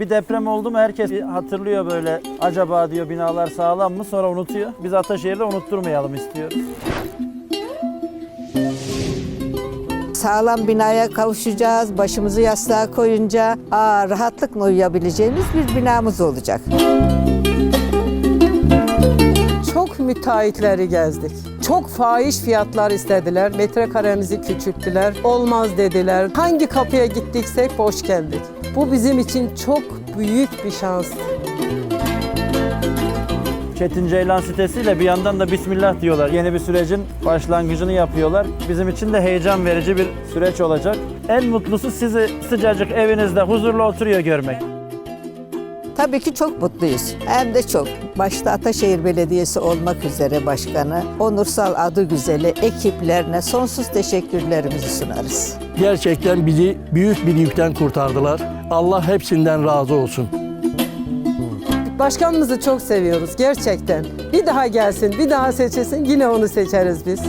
Bir deprem oldu mu herkes hatırlıyor böyle acaba diyor binalar sağlam mı sonra unutuyor. Biz Ataşehir'de unutturmayalım istiyoruz. Sağlam binaya kavuşacağız. Başımızı yastığa koyunca aa, rahatlıkla uyuyabileceğimiz bir binamız olacak. Çok müteahhitleri gezdik. Çok fahiş fiyatlar istediler. Metrekaremizi küçülttüler. Olmaz dediler. Hangi kapıya gittiksek boş geldik. Bu bizim için çok büyük bir şans. Çetin Ceylan sitesiyle bir yandan da Bismillah diyorlar. Yeni bir sürecin başlangıcını yapıyorlar. Bizim için de heyecan verici bir süreç olacak. En mutlusu sizi sıcacık evinizde huzurlu oturuyor görmek. Tabii ki çok mutluyuz. Hem de çok. Başta Ataşehir Belediyesi olmak üzere başkanı, onursal adı güzeli ekiplerine sonsuz teşekkürlerimizi sunarız. Gerçekten bizi büyük bir yükten kurtardılar. Allah hepsinden razı olsun. Başkanımızı çok seviyoruz gerçekten. Bir daha gelsin, bir daha seçilsin yine onu seçeriz biz.